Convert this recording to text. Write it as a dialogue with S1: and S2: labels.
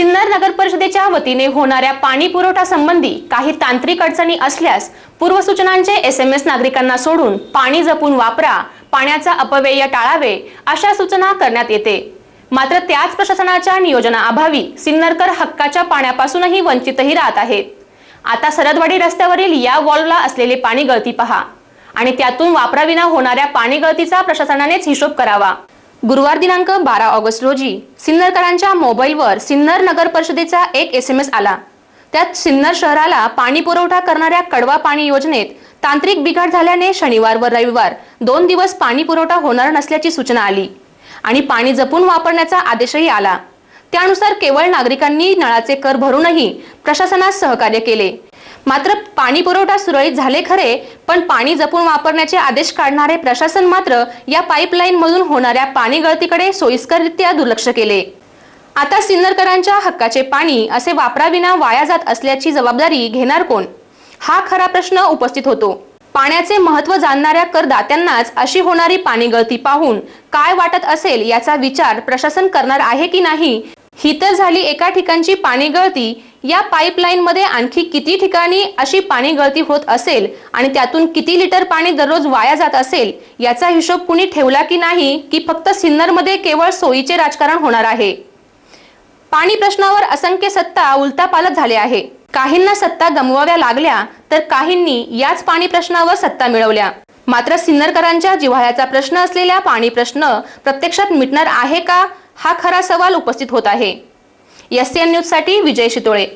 S1: सिन्नर नगर परिषदेच्या वतीने होणाऱ्या पाणी पुरवठा संबंधी काही तांत्रिक अडचणी असल्यास पूर्वसूचनांचे एस एम एस नागरिकांना सोडून पाणी जपून वापरा पाण्याचा अपव्यय टाळावे अशा सूचना करण्यात येते. मात्र त्याच प्रशासनाच्या नियोजनाअभावी सिन्नरकर हक्काच्या पाण्यापासूनही वंचितही राहत आहेत. आता सरदवाडी रस्त्यावरील या वॉलला असलेले पाणी गळती पहा आणि त्यातून वापराविना होणाऱ्या पाणी गळतीचा प्रशासनानेच हिशोब करावा. गुरुवार दिनांक बारा ऑगस्ट रोजी सिन्नरकरांच्या मोबाईलवर सिन्नर नगर परिषदेचा एक एस एम एस आला. त्यात सिन्नर शहराला पाणी पुरवठा करणाऱ्या कडवा पाणी योजनेत तांत्रिक बिघाड झाल्याने शनिवार व रविवार दोन दिवस पाणी पुरवठा होणार नसल्याची सूचना आली आणि पाणी जपून वापरण्याचा आदेशही आला. त्यानुसार केवळ नागरिकांनी नळाचे कर भरूनही प्रशासनास सहकार्य केले. मात्र पाणी पुरवठा सुरळीत झाले खरे पण पाणी जपून वापरण्याचे आदेश काढणारे प्रशासन मात्र या पाईपलाईन मधून होणाऱ्या पाणी गळतीकडे सोयीस्कररित्या दुर्लक्ष केले. आता सिन्नरकरांच्या हक्काचे पाणी असे वापराविना वाया जात असल्याची जबाबदारी घेणार कोण? हा खरा प्रश्न उपस्थित होतो. पाण्याचे महत्त्व जाणणाऱ्या करदात्यांनाच अशी होणारी पाणी गळती पाहून काय वाटत असेल याचा विचार प्रशासन करणार आहे की नाही ही तर झाली एका ठिकाणची पाणी गळती या पाईपलाईन मध्ये आणखी किती ठिकाणी अशी पाणी गळती होत असेल आणि त्यातून किती लिटर पाणी दररोज वाया जात असेल याचा हिशोब कुणी ठेवला की नाही की फक्त सिन्नरमध्ये केवळ सोयीचे राजकारण होणार आहे? पाणी प्रश्नावर असंख्य सत्ता उलतापालट झाले आहे. काहींना सत्ता गमवाव्या लागल्या तर काहींनी याच पाणी प्रश्नावर सत्ता मिळवल्या. मात्र सिन्नरकरांच्या जिव्हाळ्याचा प्रश्न असलेल्या पाणी प्रश्न प्रत्यक्षात मिटणार आहे का हा खरा सवाल उपस्थित होत आहे. एस न्यूजसाठी विजय शितोळे.